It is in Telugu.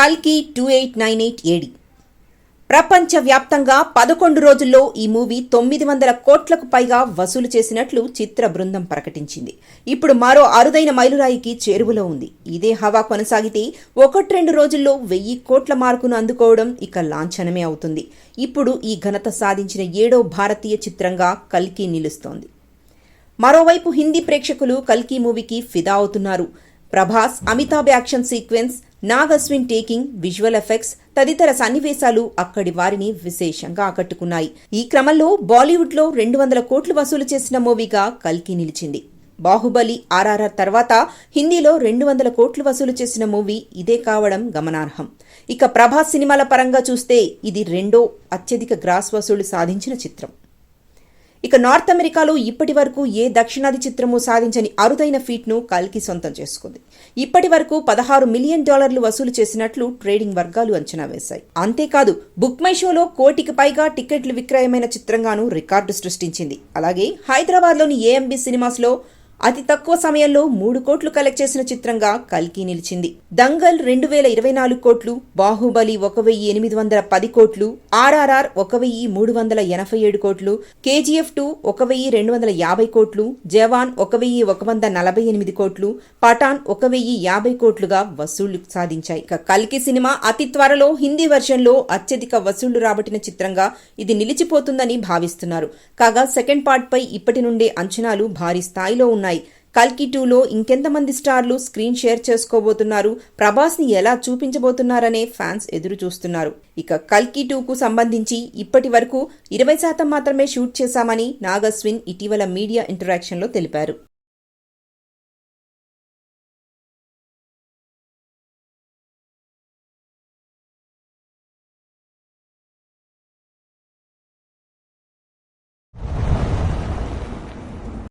కల్కి two eight nine eight AD ప్రపంచవ్యాప్తంగా పదకొండు రోజుల్లో ఈ మూవీ తొమ్మిది వందల కోట్లకు పైగా వసూలు చేసినట్లు చిత్ర బృందం ప్రకటించింది. ఇప్పుడు మరో అరుదైన మైలురాయికి చేరువలో ఉంది. ఇదే హవా కొనసాగితే ఒకటి రెండు రోజుల్లో వెయ్యి కోట్ల మార్కును అందుకోవడం ఇక లాంఛనమే అవుతుంది. ఇప్పుడు ఈ ఘనత సాధించిన ఏడో భారతీయ చిత్రంగా కల్కి నిలుస్తోంది. మరోవైపు హిందీ ప్రేక్షకులు కల్కి మూవీకి ఫిదా అవుతున్నారు. Prabhas Amitabh action sequence Nag Ashwin taking visual effects తదితర సన్నివేశాలు అక్కడి వారిని విశేషంగా ఆకట్టుకున్నాయి. ఈ క్రమంలో బాలీవుడ్లో రెండు వందల కోట్లు వసూలు చేసిన మూవీగా కల్కి నిలిచింది. బాహుబలి ఆర్ఆర్ఆర్ తర్వాత హిందీలో రెండు వందల కోట్లు వసూలు చేసిన మూవీ ఇదే కావడం గమనార్హం. ఇక ప్రభాస్ సినిమాల పరంగా చూస్తే ఇది రెండో అత్యధిక గ్రాస్ వసూలు సాధించిన చిత్రం. ఇక నార్త్ అమెరికాలో ఇప్పటి వరకు ఏ దక్షిణాది చిత్రము సాధించని అరుదైన ఫీట్ను కల్కి సొంతం చేసుకుంది. ఇప్పటి వరకు పదహారు మిలియన్ డాలర్లు వసూలు చేసినట్లు ట్రేడింగ్ వర్గాలు అంచనా వేశాయి. అంతేకాదు బుక్ మై షోలో కోటికి పైగా టికెట్లు విక్రయమైన చిత్రంగాను రికార్డు సృష్టించింది. అలాగే హైదరాబాద్లోని ఏఎంబి సినిమాస్లో అతి తక్కువ సమయంలో మూడు కోట్లు కలెక్ట్ చేసిన చిత్రంగా కల్కి నిలిచింది. దంగల్ రెండు వేల ఇరవై నాలుగు కోట్లు బాహుబలి ఒక వెయ్యి ఎనిమిది వందల పది కోట్లు ఆర్ఆర్ఆర్ ఒక వెయ్యి మూడు వందల ఎనభై ఏడు కోట్లు కేజీఎఫ్ టూ ఒక వెయ్యి రెండు వందల యాభై కోట్లు జవాన్ ఒక వెయ్యి ఒక వంద నలభై ఎనిమిది కోట్లు పఠాన్ ఒక వెయ్యి యాభై కోట్లుగా వసూళ్ళు సాధించాయి. ఇక కల్కి సినిమా అతి త్వరలో హిందీ వెర్షన్లో అత్యధిక వసూళ్ళు రాబట్టిన చిత్రంగా ఇది నిలిచిపోతుందని భావిస్తున్నారు. కాగా సెకండ్ పార్ట్ పై ఇప్పటి నుండే అంచనాలు భారీ స్థాయిలో ఉన్నాయి. కల్కి టూలో ఇంకెంతమంది స్టార్లు స్క్రీన్ షేర్ చేసుకోబోతున్నారు ప్రభాస్ని ఎలా చూపించబోతున్నారనే ఫ్యాన్స్ ఎదురు చూస్తున్నారు ఇక కల్కి టూకు సంబంధించి ఇప్పటి వరకు ఇరవై శాతం మాత్రమే షూట్ చేశామని నాగస్విన్ ఇటీవల మీడియా ఇంటరాక్షన్లో తెలిపారు.